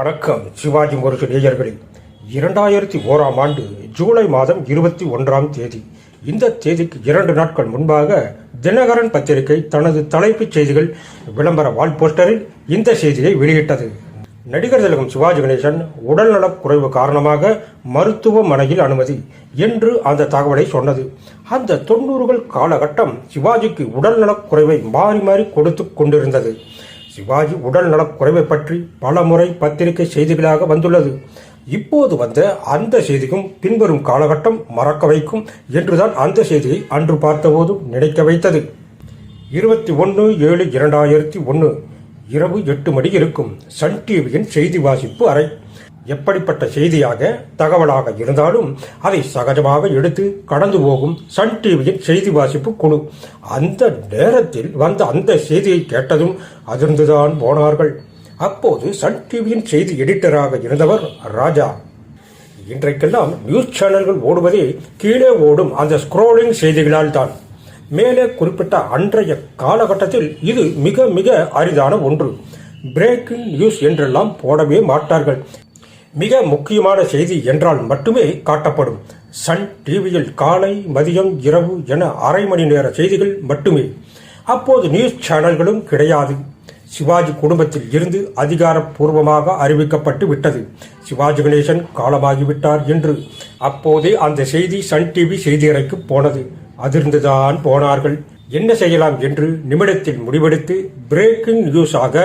வணக்கம். சிவாஜி முரசு நேயர்களே இரண்டாயிரத்தி ஓராம் ஆண்டு ஜூலை மாதம் இருபத்தி ஒன்றாம் தேதி. இந்த தேதிக்கு இரண்டு நாட்கள் முன்பாக தினகரன் பத்திரிகை தனது தலைப்புச் செய்திகள் விளம்பர வால் போஸ்டரில் இந்த செய்தியை வெளியிட்டது. நடிகர் திலகம் சிவாஜி கணேசன் உடல்நலக் குறைவு காரணமாக மருத்துவமனையில் அனுமதி என்று அந்த தகவலை சொன்னது. அந்த தொண்ணூறுகள் காலகட்டம் சிவாஜிக்கு உடல்நலக் குறைவை மாறி மாறி கொடுத்து கொண்டிருந்தது. சிவாஜி உடல் நலக் குறைவை பற்றி பல முறை பத்திரிகை செய்திகளாக வந்துள்ளது. இப்போது வந்த அந்த செய்திக்கும் பின்வரும் காலகட்டம் மறக்க வைக்கும் என்றுதான் அந்த செய்தியை அன்று பார்த்தபோது நினைக்க வைத்தது. இருபத்தி ஒன்று ஏழு இரண்டாயிரத்தி ஒன்று இரவு எட்டு மணி இருக்கும் சன் டிவியின் செய்தி வாசிப்பு அறை. எப்படிப்பட்ட செய்தியாக தகவலாக இருந்தாலும் அதை சகஜமாக எடுத்து கடந்து போகும் சன் டிவியின் செய்தி வாசிப்பு குழு. அந்த நேரத்தில் வந்த அந்த செய்தியை கேட்டதும் அதிர்ந்துதான் போனார்கள். அப்போது சன் டிவியின் செய்தி எடிட்டராக இருந்தவர் ராஜா. இன்றைக்கெல்லாம் நியூஸ் சேனல்கள் ஓடுவதே கீழே ஓடும் அந்த ஸ்க்ரோலிங் செய்திகளால் தான். மேலே குறிப்பிட்ட அன்றைய காலகட்டத்தில் இது மிக மிக அரிதான ஒன்று. பிரேக்கிங் நியூஸ் என்றெல்லாம் போடவே மாட்டார்கள். மிக முக்கியமான செய்தி என்றால் மட்டுமே காட்டப்படும். சன் டிவியில் காலை மதியம் இரவு என அரை மணி நேர செய்திகள் மட்டுமே. அப்போது நியூஸ் சேனல்களும் கிடையாது. சிவாஜி குடும்பத்தில் இருந்து அதிகாரப்பூர்வமாக அறிவிக்கப்பட்டு விட்டது. சிவாஜி கணேசன் காலமாகிவிட்டார் என்று. அப்போதே அந்த செய்தி சன் டிவி செய்தியறைக்கு போனது. அதிர்ந்துதான் போனார்கள். என்ன செய்யலாம் என்று நிமிடத்தில் முடிவெடுத்து பிரேக்கிங் நியூஸாக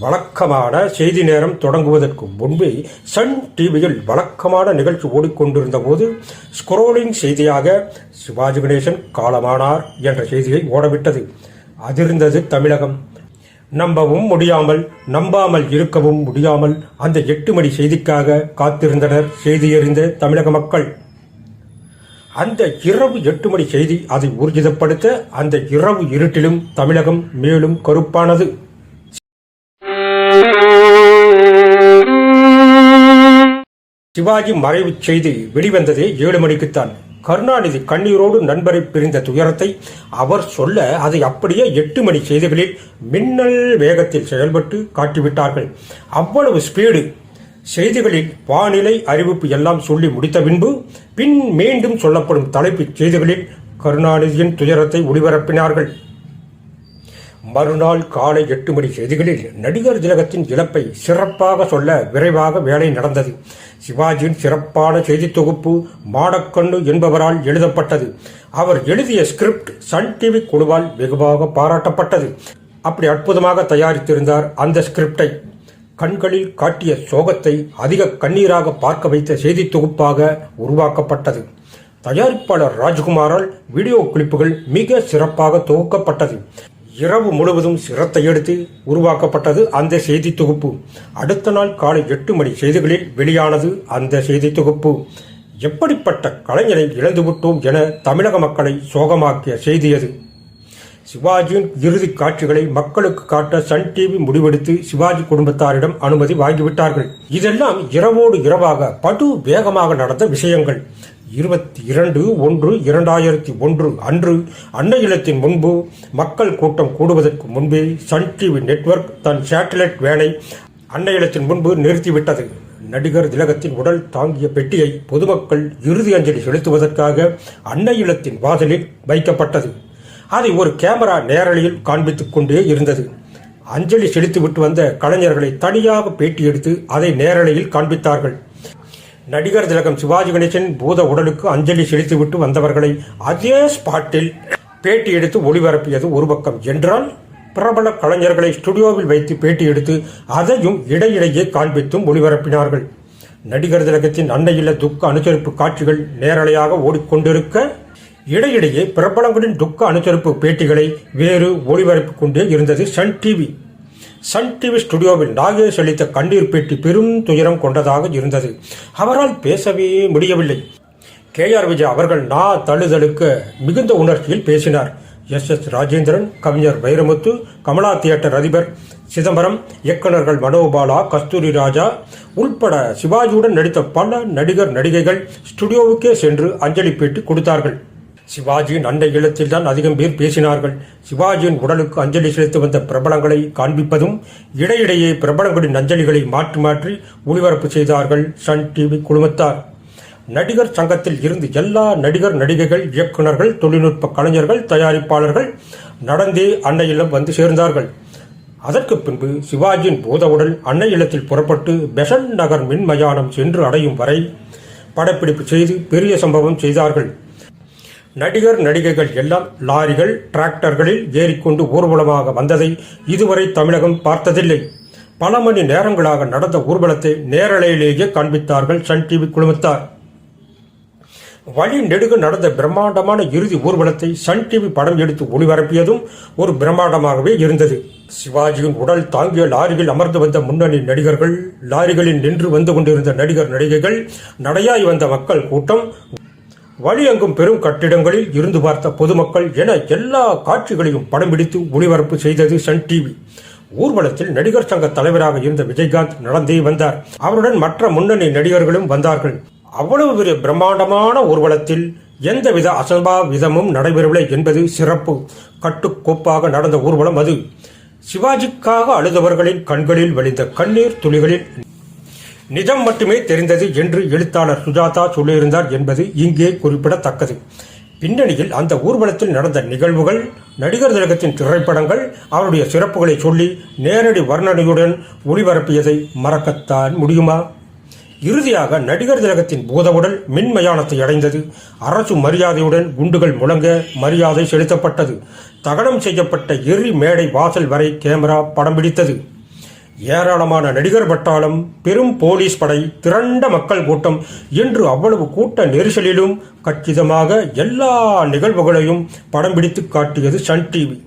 வழக்கமான செய்தி நேரம் தொடங்குவதற்கு முன்பே சன் டிவியில் வழக்கமான நிகழ்ச்சி ஓடிக்கொண்டிருந்த போது ஸ்க்ரோலிங் செய்தியாக சிவாஜி கணேசன் காலமானார் என்ற செய்தியை ஓடவிட்டது. அதிர்ந்தது தமிழகம். நம்பவும் முடியாமல் நம்பாமல் இருக்கவும் முடியாமல் அந்த எட்டு மணி செய்திக்காக காத்திருந்தனர் செய்தியறிந்த தமிழக மக்கள். அந்த இரவு எட்டு மணி செய்தி அதை ஊர்ஜிதப்படுத்த அந்த இரவு இருட்டிலும் தமிழகம் மேலும் கருப்பானது. சிவாஜி மறைவுச் செய்தி வெளிவந்ததே ஏழு மணிக்குத்தான். கருணாநிதி கண்ணீரோடு நண்பரை பிரிந்த துயரத்தை அவர் சொல்ல அதை அப்படியே எட்டு மணி செய்திகளில் மின்னல் வேகத்தில் செயல்பட்டு காட்டிவிட்டார்கள். அவ்வளவு ஸ்பீடு செய்திகளில் வானிலை அறிவிப்பு எல்லாம் சொல்லி முடித்த பின்பு பின் மீண்டும் சொல்லப்படும் தலைப்புச் செய்திகளில் கருணாநிதியின் துயரத்தை ஒளிபரப்பினார்கள். மறுநாள் காலை எட்டு மணி செய்திகளில் நடிகர் திலகத்தின் இழப்பை சிறப்பாக சொல்ல விரைவாக வேலை நடந்தது. சிவாஜியின் சிறப்பான செய்தி தொகுப்பு மாடக்கண்ணு என்பவரால் எழுதப்பட்டது. அவர் எழுதிய ஸ்கிரிப்ட் சன் டிவி குழுவால் வெகுவாக பாராட்டப்பட்டது. அப்படி அற்புதமாக தயாரித்திருந்தார் அந்த ஸ்கிரிப்டை. கண்களில் காட்டிய சோகத்தை அதிக கண்ணீராக பார்க்க வைத்த செய்தி தொகுப்பாக உருவாக்கப்பட்டது. தயாரிப்பாளர் ராஜ்குமாரால் வீடியோ கிளிப்புகள் மிக சிறப்பாக தொகுக்கப்பட்டது. இரவு முழுவதும் சிரத்தை எடுத்து உருவாக்கப்பட்டது அந்த செய்தி தொகுப்பு. அடுத்த நாள் காலை எட்டு மணி செய்திகளில் வெளியானது அந்த செய்தி தொகுப்பு. எப்படிப்பட்ட கலைஞரை இழந்துவிட்டோம் என தமிழக மக்களை சோகமாக்கிய செய்தி அது. சிவாஜியின் இறுதி காட்சிகளை மக்களுக்கு காட்ட சன் டிவி முடிவெடுத்து சிவாஜி குடும்பத்தாரிடம் அனுமதி வாங்கிவிட்டார்கள். இதெல்லாம் இரவோடு இரவாக படு வேகமாக நடந்த விஷயங்கள். இருபத்தி இரண்டு ஒன்று இரண்டாயிரத்தி ஒன்று அன்று அன்னை இல்லத்தின் முன்பு மக்கள் கூட்டம் கூடுவதற்கு முன்பே சன் டிவி நெட்வொர்க் தன் சேட்டலைட் வேனை அன்னை இல்லத்தின் முன்பு நிறுத்திவிட்டது. நடிகர் திலகத்தின் உடல் தாங்கிய பெட்டியை பொதுமக்கள் இறுதி அஞ்சலி செலுத்துவதற்காக அன்னை இல்லத்தின் வாசலில் வைக்கப்பட்டது. அதை ஒரு கேமரா நேரலையில் காண்பித்துக் கொண்டே இருந்தது. அஞ்சலி செலுத்திவிட்டு வந்த கலைஞர்களை தனியாக பேட்டி எடுத்து அதை நேரலையில் காண்பித்தார்கள். நடிகர் திலகம் சிவாஜி கணேசன் பூத உடலுக்கு அஞ்சலி செலுத்திவிட்டு வந்தவர்களை அதே ஸ்பாட்டில் பேட்டி எடுத்து ஒளிபரப்பியது ஒரு பக்கம். என்றால் பிரபல கலைஞர்களை ஸ்டுடியோவில் வைத்து பேட்டி எடுத்து அதையும் இடையிடையே காண்பித்தும் ஒளிபரப்பினார்கள். நடிகர் திலகத்தின் அன்னையில துக்க அனுசரிப்பு காட்சிகள் நேரலையாக ஓடிக்கொண்டிருக்க இடையிடையே பிரபலங்களின் துக்க அனுசரிப்பு பேட்டிகளை வேறு ஒளிபரப்பிக் கொண்டே இருந்தது சன் டிவி சன் டிவி ஸ்டுடியோவில் நாகேஷ் அளித்த கண்ணீர் பேட்டி பெரும் துயரம் கொண்டதாக இருந்தது. அவரால் பேசவே முடியவில்லை. கே ஆர் விஜய் அவர்கள் நா தழுதலுக்கு மிகுந்த உணர்ச்சியில் பேசினார். எஸ் எஸ் ராஜேந்திரன் கவிஞர் வைரமுத்து கமலா தியேட்டர் அதிபர் சிதம்பரம் இயக்குநர்கள் மனோபாலா கஸ்தூரி ராஜா உள்பட சிவாஜியுடன் நடித்த பல நடிகர் நடிகைகள் ஸ்டுடியோவுக்கே சென்று அஞ்சலி பேட்டி கொடுத்தார்கள். சிவாஜியின் அண்டை இல்லத்தில் தான் அதிகம் பேர் பேசினார்கள். சிவாஜியின் உடலுக்கு அஞ்சலி செலுத்தி வந்த பிரபலங்களை காண்பிப்பதும் இடையிடையே பிரபலங்களின் அஞ்சலிகளை மாற்றி மாற்றி ஒளிபரப்பு செய்தார்கள் சன் டிவி குழுமத்தார். நடிகர் சங்கத்தில் இருந்து எல்லா நடிகர் நடிகைகள் இயக்குனர்கள் தொழில்நுட்ப கலைஞர்கள் தயாரிப்பாளர்கள் நடந்தே அன்னை இல்லம் வந்து சேர்ந்தார்கள். அதற்கு பின்பு சிவாஜியின் பூதவுடல் அன்னை இல்லத்தில் புறப்பட்டு பெசன் நகர் மின்மயானம் சென்று அடையும் வரை படப்பிடிப்பு செய்து பெரிய சம்பவம் செய்தார்கள். நடிகர் நடிகைகள் எல்லாம் லாரிகள் டிராக்டர்களில் ஏறிக்கொண்டு ஊர்வலமாக வந்ததை இதுவரை தமிழகம் பார்த்ததில்லை. பல மணி நேரங்களாக நடந்த ஊர்வலத்தை நேரலையிலேயே காண்பித்தார்கள் சன் டிவி குழுமத்தார். வழி நெடுக நடந்த பிரம்மாண்டமான இறுதி ஊர்வலத்தை சன் டிவி படம் எடுத்து ஒளிபரப்பியதும் ஒரு பிரம்மாண்டமாகவே இருந்தது. சிவாஜியின் உடல் தாங்கிய லாரியில் அமர்ந்து வந்த முன்னணி நடிகர்கள் லாரிகளில் நின்று வந்து கொண்டிருந்த நடிகர் நடிகைகள் நடையாய் வந்த மக்கள் கூட்டம் வழியெங்கும் பெரும் கட்டிடங்களில் இருந்து பார்த்த பொதுமக்கள் என எல்லா காட்சிகளையும் படம் பிடித்து ஒளிபரப்பு செய்தது சன் டிவி. ஊர்வலத்தில் நடிகர் சங்க தலைவராக இருந்த விஜயகாந்த் நடந்தே வந்தார். அவருடன் மற்ற முன்னணி நடிகர்களும் வந்தார்கள். அவ்வளவு பெரிய பிரம்மாண்டமான ஊர்வலத்தில் எந்தவித அசம்பாவிதமும் நடைபெறவில்லை என்பது சிறப்பு. கட்டுக்கோப்பாக நடந்த ஊர்வலம் அது. சிவாஜிக்காக அழுதவர்களின் கண்களில் வழிந்த கண்ணீர் துளிகளில் நிஜம் மட்டுமே தெரிந்தது என்று எழுத்தாளர் சுஜாதா சொல்லியிருந்தார் என்பது இங்கே குறிப்பிடத்தக்கது. பின்னணியில் அந்த ஊர்வலத்தில் நடந்த நிகழ்வுகள் நடிகர் திலகத்தின் திரைப்படங்கள் அவருடைய சிறப்புகளை சொல்லி நேரடி வர்ணனையுடன் ஒளிபரப்பியதை மறக்கத்தான் முடியுமா? இறுதியாக நடிகர் திலகத்தின் பூதவுடல் மின்மயானத்தை அடைந்தது. அரசு மரியாதையுடன் குண்டுகள் முழங்க மரியாதை செலுத்தப்பட்டது. தகனம் செய்யப்பட்ட எரி மேடை வாசல் வரை கேமரா படம் பிடித்தது. ஏராளமான நடிகர் பட்டாளம் பெரும் போலீஸ் படை திரண்ட மக்கள் கூட்டம் என்று அவ்வளவு கூட்ட நெரிசலிலும் கச்சிதமாக எல்லா நிகழ்வுகளையும் படம் பிடித்து காட்டியது சன் டிவி.